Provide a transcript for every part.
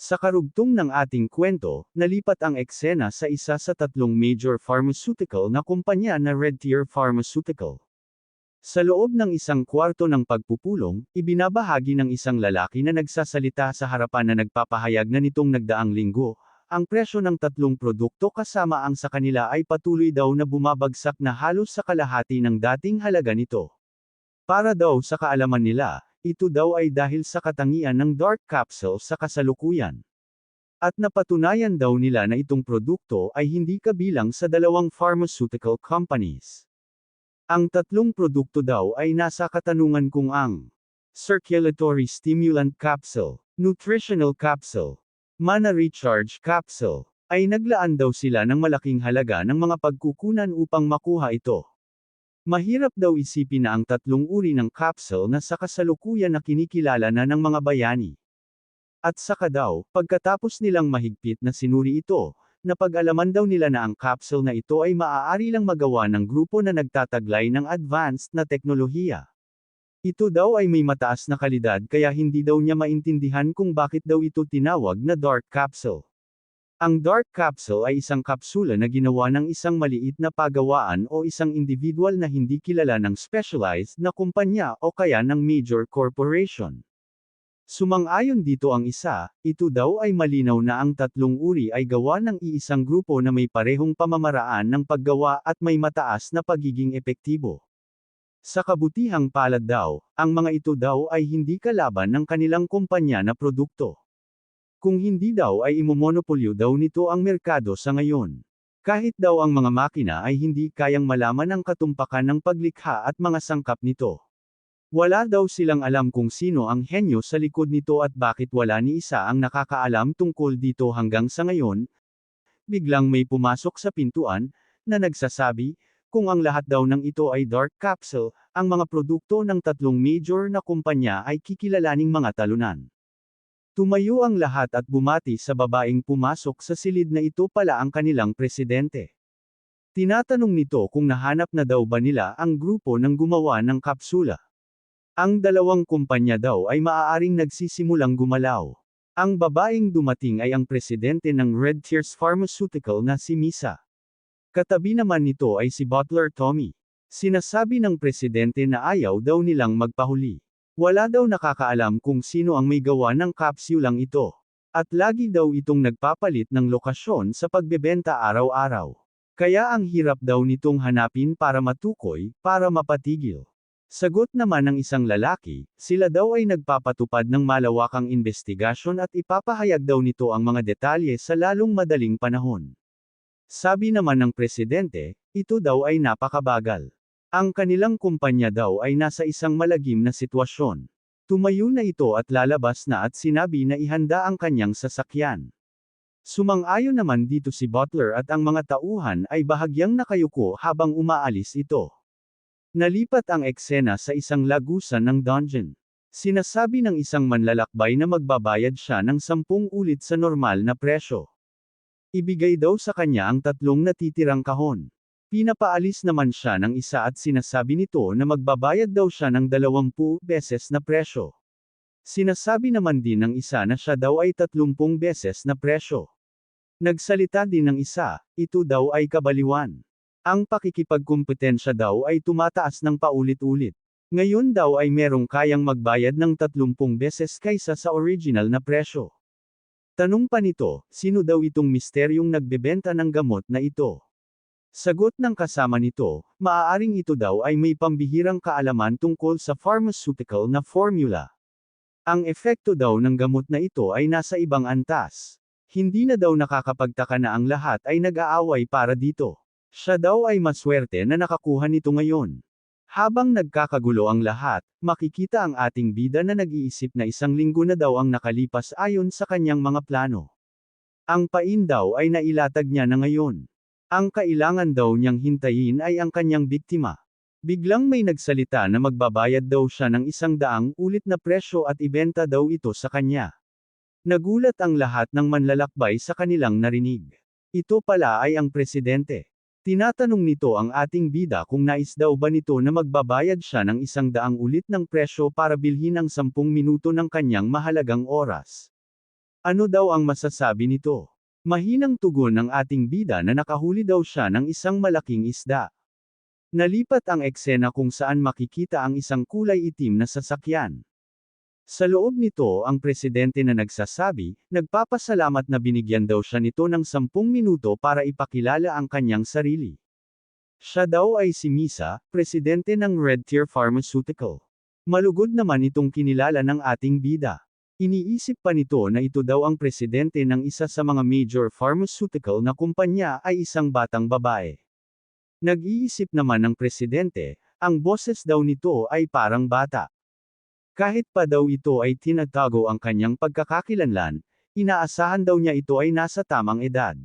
Sa karugtong ng ating kwento, nalipat ang eksena sa isa sa tatlong major pharmaceutical na kumpanya na Red Tier Pharmaceutical. Sa loob ng isang kwarto ng pagpupulong, ibinabahagi ng isang lalaki na nagsasalita sa harapan na nagpapahayag na nitong nagdaang linggo, ang presyo ng tatlong produkto kasama ang sa kanila ay patuloy daw na bumabagsak na halos sa kalahati ng dating halaga nito. Para daw sa kaalaman nila, ito daw ay dahil sa katangian ng dark capsule sa kasalukuyan. At napatunayan daw nila na itong produkto ay hindi kabilang sa dalawang pharmaceutical companies. Ang tatlong produkto daw ay nasa katanungan kung ang circulatory stimulant capsule, nutritional capsule, mana recharge capsule, ay naglaan daw sila ng malaking halaga ng mga pagkukunan upang makuha ito. Mahirap daw isipin na ang tatlong uri ng capsule na sa kasalukuyan na kinikilala na ng mga bayani. At saka daw, pagkatapos nilang mahigpit na sinuri ito, napag-alaman daw nila na ang capsule na ito ay maaari lang magawa ng grupo na nagtataglay ng advanced na teknolohiya. Ito daw ay may mataas na kalidad kaya hindi daw niya maintindihan kung bakit daw ito tinawag na dark capsule. Ang dark capsule ay isang kapsula na ginawa ng isang maliit na pagawaan o isang individual na hindi kilala ng specialized na kumpanya o kaya ng major corporation. Sumang-ayon dito ang isa, ito daw ay malinaw na ang tatlong uri ay gawa ng iisang grupo na may parehong pamamaraan ng paggawa at may mataas na pagiging epektibo. Sa kabutihang palad daw, ang mga ito daw ay hindi kalaban ng kanilang kumpanya na produkto. Kung hindi daw ay imomonopolyo daw nito ang merkado sa ngayon. Kahit daw ang mga makina ay hindi kayang malaman ang katumpakan ng paglikha at mga sangkap nito. Wala daw silang alam kung sino ang henyo sa likod nito at bakit wala ni isa ang nakakaalam tungkol dito hanggang sa ngayon. Biglang may pumasok sa pintuan, na nagsasabi, kung ang lahat daw ng ito ay dark capsule, ang mga produkto ng tatlong major na kumpanya ay kikilalaning mga talunan. Tumayo ang lahat at bumati sa babaeng pumasok sa silid na ito pala ang kanilang presidente. Tinatanong nito kung nahanap na daw ba nila ang grupo ng gumawa ng kapsula. Ang dalawang kumpanya daw ay maaaring nagsisimulang gumalaw. Ang babaeng dumating ay ang presidente ng Red Tears Pharmaceutical na si Misa. Katabi naman nito ay si Butler Tommy. Sinasabi ng presidente na ayaw daw nilang magpahuli. Wala daw nakakaalam kung sino ang may gawa ng kapsulang ito. At lagi daw itong nagpapalit ng lokasyon sa pagbebenta araw-araw. Kaya ang hirap daw nitong hanapin para matukoy, para mapatigil. Sagot naman ng isang lalaki, sila daw ay nagpapatupad ng malawakang investigasyon at ipapahayag daw nito ang mga detalye sa lalong madaling panahon. Sabi naman ng presidente, ito daw ay napakabagal. Ang kanilang kumpanya daw ay nasa isang malagim na sitwasyon. Tumayo na ito at lalabas na at sinabi na ihanda ang kanyang sasakyan. Sumang-ayon naman dito si Butler at ang mga tauhan ay bahagyang nakayuko habang umaalis ito. Nalipat ang eksena sa isang lagusan ng dungeon. Sinasabi ng isang manlalakbay na magbabayad siya ng sampung ulit sa normal na presyo. Ibigay daw sa kanya ang tatlong natitirang kahon. Pinapaalis naman siya ng isa at sinasabi nito na magbabayad daw siya ng 20 beses na presyo. Sinasabi naman din ng isa na siya daw ay 30 beses na presyo. Nagsalita din ng isa, ito daw ay kabaliwan. Ang pakikipagkumpetensya daw ay tumataas ng paulit-ulit. Ngayon daw ay merong kayang magbayad ng 30 beses kaysa sa original na presyo. Tanong pa nito, sino daw itong misteryong nagbebenta ng gamot na ito? Sagot ng kasama nito, maaaring ito daw ay may pambihirang kaalaman tungkol sa pharmaceutical na formula. Ang epekto daw ng gamot na ito ay nasa ibang antas. Hindi na daw nakakapagtaka na ang lahat ay nag-aaway para dito. Siya daw ay maswerte na nakakuha nito ngayon. Habang nagkakagulo ang lahat, makikita ang ating bida na nag-iisip na isang linggo na daw ang nakalipas ayon sa kanyang mga plano. Ang pain daw ay nailatag niya na ngayon. Ang kailangan daw niyang hintayin ay ang kanyang biktima. Biglang may nagsalita na magbabayad daw siya ng isang daang ulit na presyo at ibenta daw ito sa kanya. Nagulat ang lahat ng manlalakbay sa kanilang narinig. Ito pala ay ang presidente. Tinatanong nito ang ating bida kung nais daw ba nito na magbabayad siya ng isang daang ulit ng presyo para bilhin ang sampung minuto ng kanyang mahalagang oras. Ano daw ang masasabi nito? Mahinang tugon ng ating bida na nakahuli daw siya ng isang malaking isda. Nalipat ang eksena kung saan makikita ang isang kulay itim na sasakyan. Sa loob nito ang presidente na nagsasabi, nagpapasalamat na binigyan daw siya nito ng 10 minuto para ipakilala ang kanyang sarili. Siya daw ay si Misa, presidente ng Red Tier Pharmaceutical. Malugod naman itong kinilala ng ating bida. Iniisip pa nito na ito daw ang presidente ng isa sa mga major pharmaceutical na kumpanya ay isang batang babae. Nag-iisip naman ng presidente, ang boses daw nito ay parang bata. Kahit pa daw ito ay tinatago ang kanyang pagkakakilanlan, inaasahan daw niya ito ay nasa tamang edad.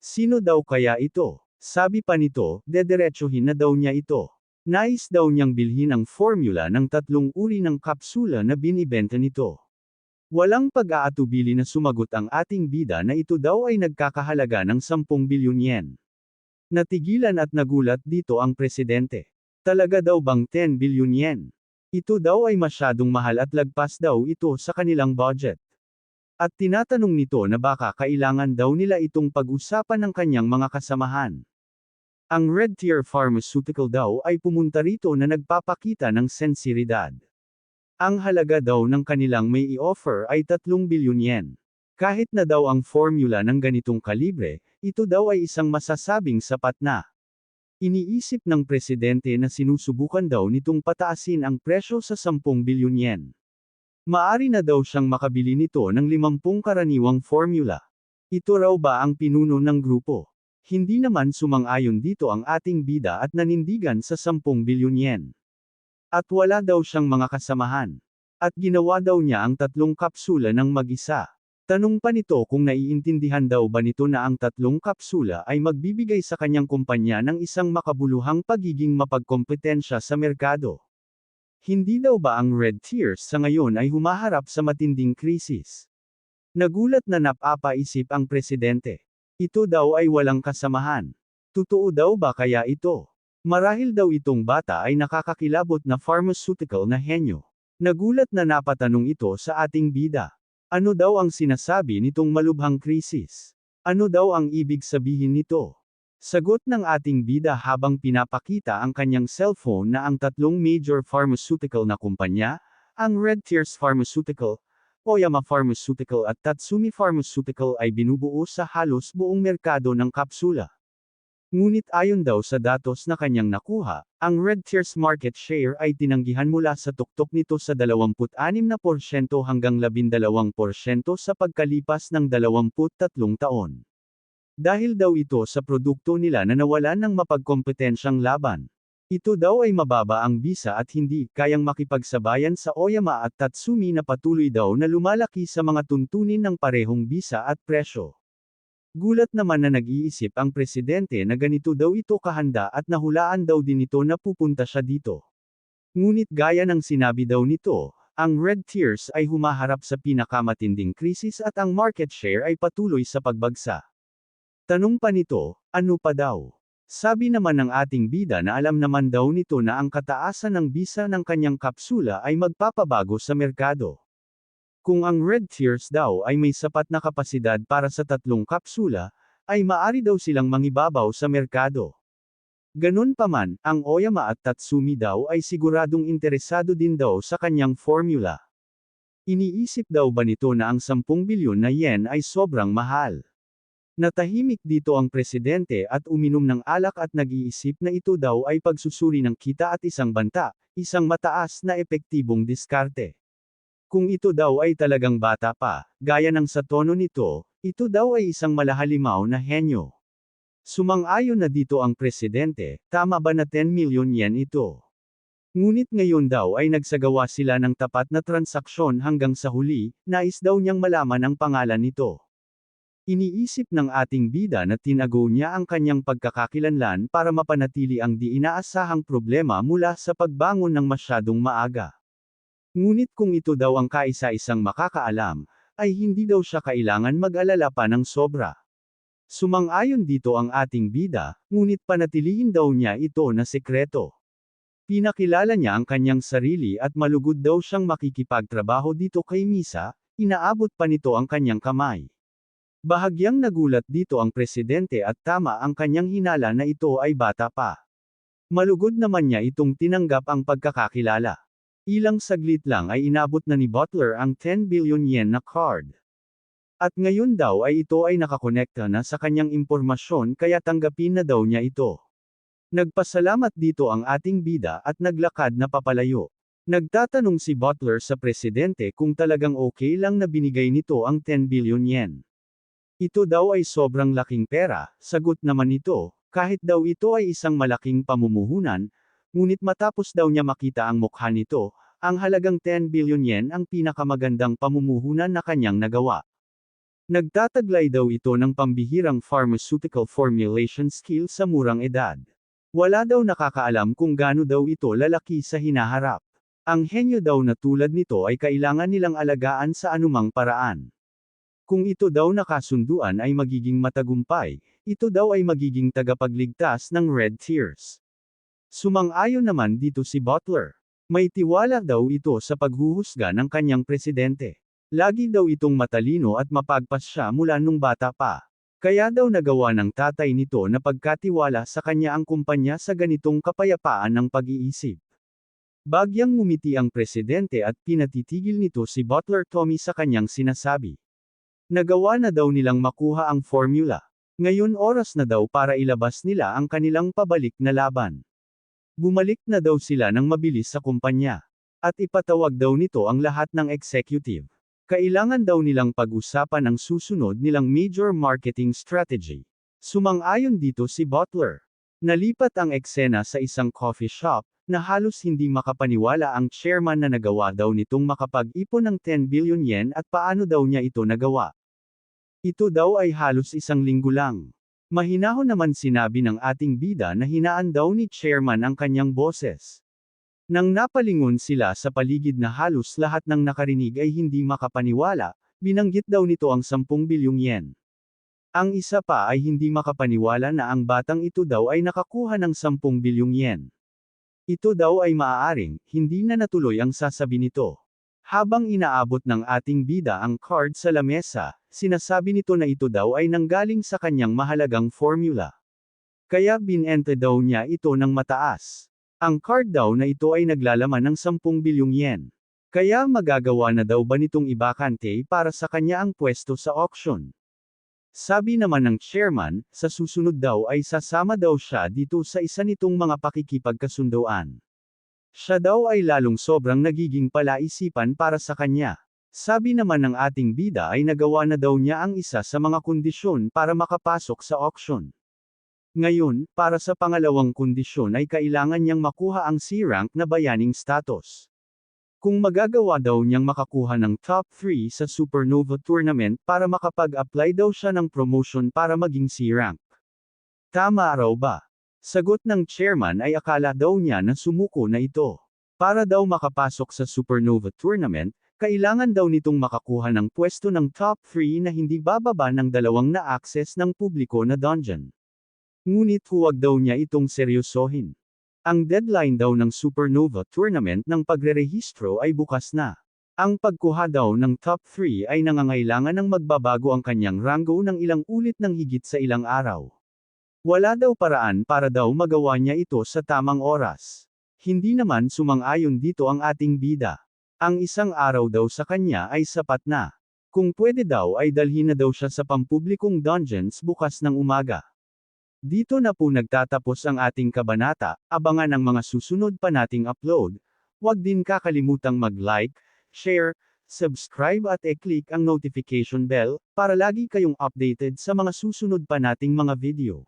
Sino daw kaya ito? Sabi pa nito, dederechohin na daw niya ito. Nais daw niyang bilhin ang formula ng tatlong uri ng kapsula na binibenta nito. Walang pag-aatubili na sumagot ang ating bida na ito daw ay nagkakahalaga ng 10 bilyon yen. Natigilan at nagulat dito ang presidente. Talaga daw bang 10 bilyon yen? Ito daw ay masyadong mahal at lagpas daw ito sa kanilang budget. At tinatanong nito na baka kailangan daw nila itong pag-usapan ng kanyang mga kasamahan. Ang Red Tier Pharmaceutical daw ay pumunta rito na nagpapakita ng sensiridad. Ang halaga daw ng kanilang may i-offer ay 3 bilyon yen. Kahit na daw ang formula ng ganitong kalibre, ito daw ay isang masasabing sapat na. Iniisip ng presidente na sinusubukan daw nitong pataasin ang presyo sa 10 bilyon yen. Maari na daw siyang makabili nito ng 50 karaniwang formula. Ito raw ba ang pinuno ng grupo? Hindi naman sumang-ayon dito ang ating bida at nanindigan sa 10 bilyon yen. At wala daw siyang mga kasamahan. At ginawa daw niya ang tatlong kapsula ng mag-isa. Tanong pa nito kung naiintindihan daw ba nito na ang tatlong kapsula ay magbibigay sa kanyang kumpanya ng isang makabuluhang pagiging mapagkompetensya sa merkado. Hindi daw ba ang Red Tears sa ngayon ay humaharap sa matinding krisis? Nagulat na napapaisip ang presidente. Ito daw ay walang kasamahan. Totoo daw ba kaya ito? Marahil daw itong bata ay nakakakilabot na pharmaceutical na henyo. Nagulat na napatanong ito sa ating bida. Ano daw ang sinasabi nitong malubhang krisis? Ano daw ang ibig sabihin nito? Sagot ng ating bida habang pinapakita ang kanyang cellphone na ang tatlong major pharmaceutical na kumpanya, ang Red Tears Pharmaceutical, Oyama Pharmaceutical at Tatsumi Pharmaceutical ay binubuo sa halos buong merkado ng kapsula. Ngunit ayon daw sa datos na kanyang nakuha, ang Red Tears market share ay tinanggihan mula sa tuktok nito sa 26% hanggang 12% sa pagkalipas ng 23 taon. Dahil daw ito sa produkto nila na nawalan ng mapagkompetensyang laban. Ito daw ay mababa ang bisa at hindi kayang makipagsabayan sa Oyama at Tatsumi na patuloy daw na lumalaki sa mga tuntunin ng parehong bisa at presyo. Gulat naman na nag-iisip ang presidente na ganito daw ito kahanda at nahulaan daw din ito na pupunta siya dito. Ngunit gaya ng sinabi daw nito, ang Red Tears ay humaharap sa pinakamatinding krisis at ang market share ay patuloy sa pagbagsa. Tanong pa nito, ano pa daw? Sabi naman ng ating bida na alam naman daw nito na ang kataasan ng bisa ng kanyang kapsula ay magpapabago sa merkado. Kung ang Red Tears daw ay may sapat na kapasidad para sa tatlong kapsula, ay maari daw silang mangibabaw sa merkado. Ganun pa man, ang Oyama at Tatsumi daw ay siguradong interesado din daw sa kanyang formula. Iniisip daw ba nito na ang 10 bilyon na yen ay sobrang mahal? Natahimik dito ang presidente at uminom ng alak at nag-iisip na ito daw ay pagsusuri ng kita at isang banta, isang mataas na epektibong diskarte. Kung ito daw ay talagang bata pa, gaya ng sa tono nito, ito daw ay isang malahalimaw na henyo. Sumang-ayon na dito ang presidente, tama ba na 10 milyon yen ito? Ngunit ngayon daw ay nagsagawa sila ng tapat na transaksyon hanggang sa huli, nais daw niyang malaman ang pangalan nito. Iniisip ng ating bida na tinago niya ang kanyang pagkakakilanlan para mapanatili ang di inaasahang problema mula sa pagbangon ng masyadong maaga. Ngunit kung ito daw ang kaisa-isang makakaalam, ay hindi daw siya kailangan mag-alala pa ng sobra. Sumang-ayon dito ang ating bida, ngunit panatilihin daw niya ito na sekreto. Pinakilala niya ang kanyang sarili at malugod daw siyang makikipagtrabaho dito kay Misa, inaabot pa nito ang kanyang kamay. Bahagyang nagulat dito ang presidente at tama ang kanyang hinala na ito ay bata pa. Malugod naman niya itong tinanggap ang pagkakakilala. Ilang saglit lang ay inabot na ni Butler ang 10 billion yen na card. At ngayon daw ay ito ay nakakonekta na sa kanyang impormasyon kaya tanggapin na daw niya ito. Nagpasalamat dito ang ating bida at naglakad na papalayo. Nagtatanong si Butler sa presidente kung talagang okay lang na binigay nito ang 10 billion yen. Ito daw ay sobrang laking pera, sagot naman nito, kahit daw ito ay isang malaking pamumuhunan, ngunit matapos daw niya makita ang mukha nito, ang halagang 10 billion yen ang pinakamagandang pamumuhunan na kanyang nagawa. Nagtataglay daw ito ng pambihirang pharmaceutical formulation skill sa murang edad. Wala daw nakakaalam kung gaano daw ito lalaki sa hinaharap. Ang henyo daw na tulad nito ay kailangan nilang alagaan sa anumang paraan. Kung ito daw nakasunduan ay magiging matagumpay, ito daw ay magiging tagapagligtas ng Red Tears. Sumang-ayon naman dito si Butler. May tiwala daw ito sa paghuhusga ng kanyang presidente. Lagi daw itong matalino at mapagpas siya mula nung bata pa. Kaya daw nagawa ng tatay nito na pagkatiwala sa kanya ang kumpanya sa ganitong kapayapaan ng pag-iisip. Bagyang ngumiti ang presidente at pinatitigil nito si Butler Tommy sa kanyang sinasabi. Nagawa na daw nilang makuha ang formula. Ngayon oras na daw para ilabas nila ang kanilang pabalik na laban. Bumalik na daw sila ng mabilis sa kumpanya. At ipatawag daw nito ang lahat ng executive. Kailangan daw nilang pag-usapan ang susunod nilang major marketing strategy. Sumang-ayon dito si Butler. Nalipat ang eksena sa isang coffee shop, na halos hindi makapaniwala ang chairman na nagawa daw nitong makapag-ipon ng 10 billion yen at paano daw niya ito nagawa. Ito daw ay halos isang linggo lang. Mahinahon naman sinabi ng ating bida na hinaan daw ni chairman ang kanyang boses. Nang napalingon sila sa paligid na halos lahat ng nakarinig ay hindi makapaniwala, binanggit daw nito ang 10 bilyong yen. Ang isa pa ay hindi makapaniwala na ang batang ito daw ay nakakuha ng 10 bilyong yen. Ito daw ay maaaring, hindi na natuloy ang sasabi nito. Habang inaabot ng ating bida ang card sa lamesa, sinasabi nito na ito daw ay nanggaling sa kanyang mahalagang formula. Kaya binente daw niya ito ng mataas. Ang card daw na ito ay naglalaman ng 10 bilyong yen. Kaya magagawa na daw ba nitong ibakante para sa kanya ang pwesto sa auction? Sabi naman ng chairman, sa susunod daw ay sasama daw siya dito sa isa nitong mga pakikipagkasundoan. Siya daw ay lalong sobrang nagiging palaisipan para sa kanya. Sabi naman ng ating bida ay nagawa na daw niya ang isa sa mga kondisyon para makapasok sa auction. Ngayon, para sa pangalawang kondisyon ay kailangan niyang makuha ang C-rank na bayaning status. Kung magagawa daw niyang makakuha ng top 3 sa Supernova Tournament para makapag-apply daw siya ng promotion para maging C-rank. Tama raw ba? Sagot ng chairman ay akala daw niya na sumuko na ito. Para daw makapasok sa Supernova Tournament, kailangan daw nitong makakuha ng pwesto ng top 3 na hindi bababa ng dalawang na access ng publiko na dungeon. Ngunit huwag daw niya itong seryosohin. Ang deadline daw ng Supernova Tournament ng pagrerehistro ay bukas na. Ang pagkuha daw ng top 3 ay nangangailangan ng magbabago ang kanyang rango ng ilang ulit ng higit sa ilang araw. Wala daw paraan para daw magawa niya ito sa tamang oras. Hindi naman sumang-ayon dito ang ating bida. Ang isang araw daw sa kanya ay sapat na. Kung pwede daw ay dalhin na daw siya sa pampublikong dungeons bukas ng umaga. Dito na po nagtatapos ang ating kabanata, abangan ang mga susunod pa nating upload. Huwag din kakalimutang mag-like, share, subscribe at e-click ang notification bell, para lagi kayong updated sa mga susunod pa nating mga video.